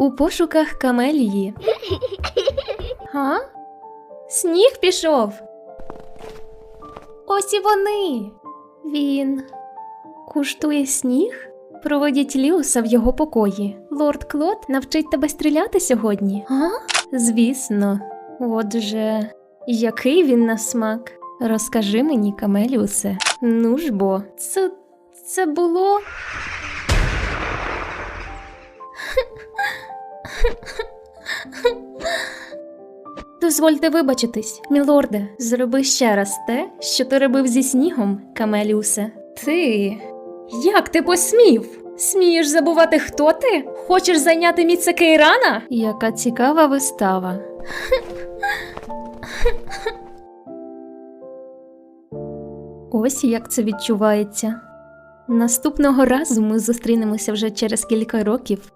У пошуках камелії. Га? Сніг пішов. Ось і вони. Він куштує сніг? Проводіть Ліуса в його покої. Лорд Клод навчить тебе стріляти сьогодні. А? Звісно. Отже, який він на смак? Розкажи мені, Камеліусе. Ну ж бо, це, це було. Дозвольте вибачитись, мілорде, зроби ще раз те, що ти робив зі снігом, Камеліусе. Ти. Як ти посмів? Смієш забувати, хто ти? Хочеш зайняти місце Кейрана? Яка цікава вистава. Ось як це відчувається. Наступного разу ми зустрінемося вже через кілька років.